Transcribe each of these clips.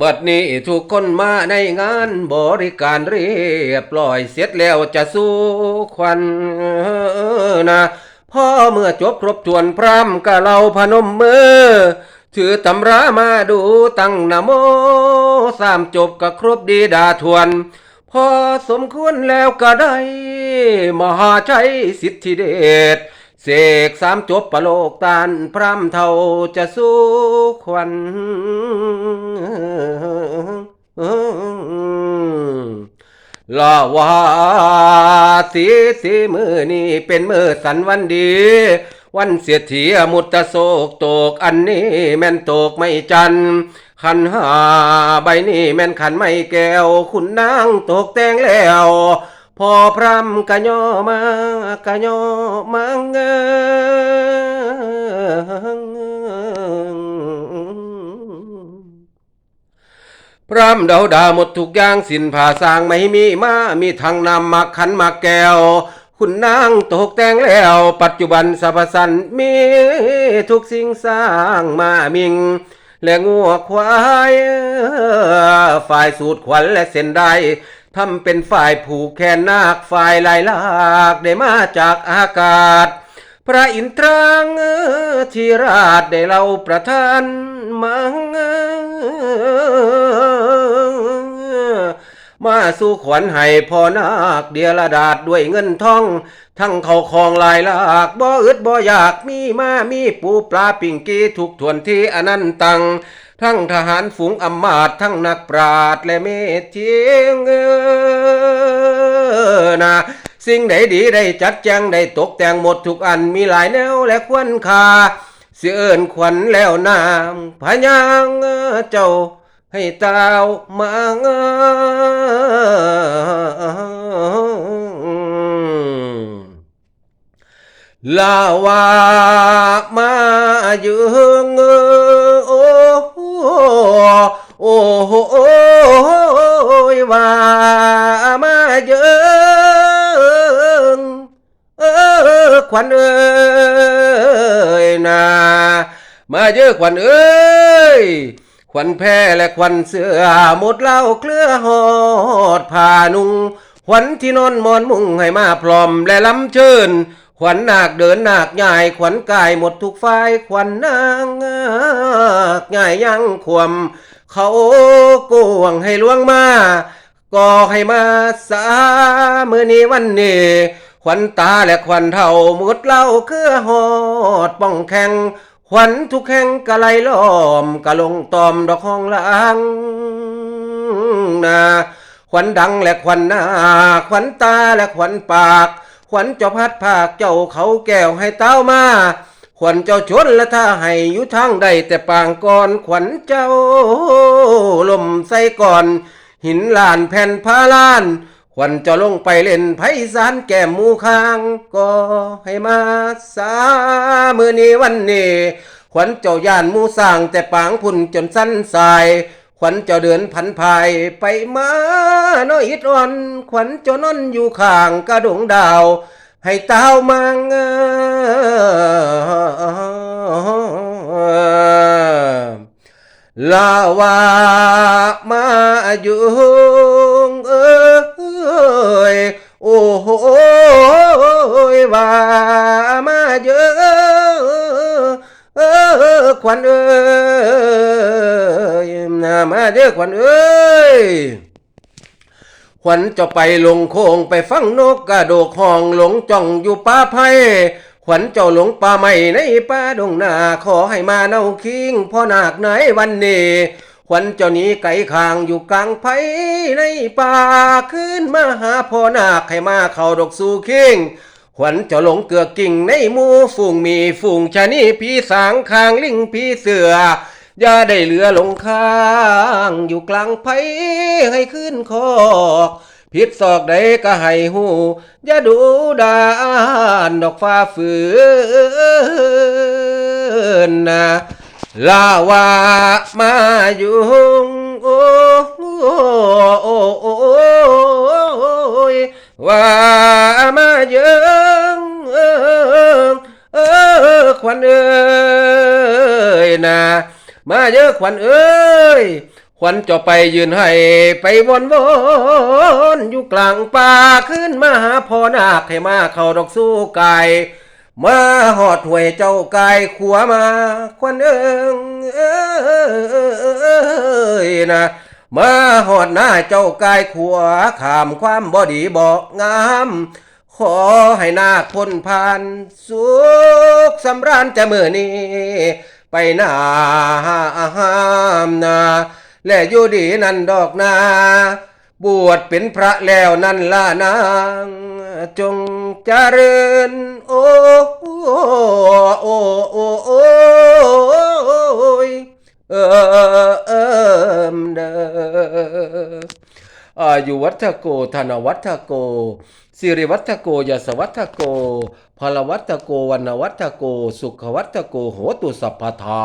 บัดนี้ทุกคนมาในงานบริการเรียบร้อยเสร็จแล้วจะสู้ควันนะพ่อเมื่อจบครบถ้วนพร่ำกะเราพนมมือ ถือตำรามาดูตั้งนโมสามจบก็ครบดีดาทวน พอสมควรแล้วก็ได้ มหาชัยสิทธิเดช เสกสามจบประโลกตานพร่ำเท่าจะสู้ควันลาว่าสีสีมือนี่เป็นมือสันวันดี วันเสียทียมุตตะโศกโตกอันนี้แม่นโตกไม่จันขันหาใบนี้แม่นขันไม่แก้ว คุณนางตกแต่งแล้ว พอพรำกะย่อมากะย่อมังเพรำเดาดาหมดทุกอย่างสินผ่าสร้างไม่มีมา มีทางนำมาขันมาแก้ว คุณนางตกแต่งแล้ว ปัจจุบันสรรพสันมีทุกสิ่งสร้างมามิง และงัวควาย ฝ่ายสูตรขวัญและเส้นได้ ทำเป็นฝ่ายผูกแขนนาคฝ่ายลายลากได้มาจากอากาศ พระอินทรังที่ราชได้เราประทานมังมาสู่ขวัญให้พ่อนาคเดียระดาษด้วยเงินทอง ทั้งเขาคองลายลากบ่อึดบ่อยากมีมามีปูปลาปิ่งกีทุกทวนที่อนันตัง ทั้งทหารฝูงอำมาตย์ทั้งนักปราดและเมธเทียงเออนะสิ่งใดดีได้จัดแจงได้ตกแต่งหมดทุกอันมีหลายแนวและควรคาเสียเอินขวัญแล้วนามพญางเจ้าให้เต้ามาลาวามายืง โอ้โอ้โอ้ยว่ามายืงเออขวัญเอ้ยนามาเยอะขวัญเอ้ยขวัญแพ้และขวัญเสือหมดเหล่าเคลือหอดผ้านุ่งขวัญที่นอนมอนมุงให้มาพร้อมและล้ำเชิญขวัญหนาคเดินหนาคใหญ่ขวัญกายหมดทุกฝ่ายขวัญนาง ใหญ่ยังขวม เขากวงให้ลวงมาก็ให้มาสามือนี้วันนี้ขวัญตาและขวัญเท่าหมดเล่าเครือหอดป้องแข่งขวัญทุกแห่งกะไลล้อมกะลงตอมดอกห้องลางนาขวัญดังและขวัญหน้าขวัญตาและขวัญปาก ขวัญเจ้าพัดภาคเจ้าเขาแก้วให้เต้ามา ขวัญเจ้าชนและถ้าให้ยู่ทางใดแต่ปางก่อนขวัญเจ้าลมใส่ก่อน หินลานแผ่นพาลาน ขวัญเจะลงไปเล่นไพศาลแก้มหมูคางก็ให้มาสามือนี้วันนี้ขวัญเจ้าย่านมูสร้างแต่ปางพุ่นจนสั้นสายขวัญเจ้าเดินพันภายไปมาน้อยอิดอ่อน ขวัญเจ้านอนอยู่ข้างกระดงดาว ให้เต้ามังลาวามาอยู่เอ้ยโอ้โหว่ามาเยอะเออขวัญเอ้ยนามาเด้อขวัญเอ้ย ขวัญจะไปลงโคงไปฟังนกกระโดกห้องหลงจ้องอยู่ป่าไผ่ขวัญเจ้าหลงป่าใหม่ในป่าดงนาขอให้มาเนาคิงพ่อนาคไหนวันนี้ขวัญเจ้านี้ไก่คางอยู่กลางไผ่ในป่าขึ้นมาหาพ่อนาคให้มาเข้าดอกสู่คิงขวัญเจ้าหลงเกือกกิ่งในมูฝูงมีฝูงชะนีพี่สางคางลิงพี่เสือ อย่าได้เหลือหลงข้างอยู่กลางไผให้ขึ้นคอกผิดศอกใดก็ให้หูอย่าดูดานดอกฟ้าฝืนนะลาวามาอยู่โอ้โอ้โอ้ยว่ามาเยิงเอิงเออควันเอ้ยนะ มาเยอะขวัญเอ้ยขควันจะไปยืนให้ไปวนวนอยู่กลางป่าขึ้นมาหาพ่อนาคให้มาเข้าดอกสู้ไก่มาหอดหวยเจ้าไก่ขัวมาควันเอิงเอ้ยนะมาหอดหน้าเจ้ากายขัวขามความบอดีบอกงามขอให้นาคพ้นผ่านสุขสำราญจะมือนี้ ไปนาห้ามนา และอยู่ดีนั่นดอกนา บวชเป็นพระแล้วนั่นล่านาง จงเจริญโอ้โอ้โอ้โอ้ยเออเอมเด้อ อายุวัฒโก ธนวัฒโก สิริวัฒโกยสวัฒโกพลวัฒโกวันวัฒโก สุขวัฒโก โหตุสัพพทา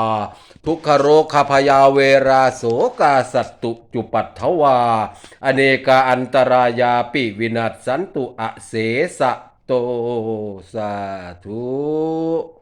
ทุกขโรคพยาเวราโสกาสัตตุจุปัตถวา อเนกาอันตรายาปิวินัสสันตุอเสสะโตสาธุ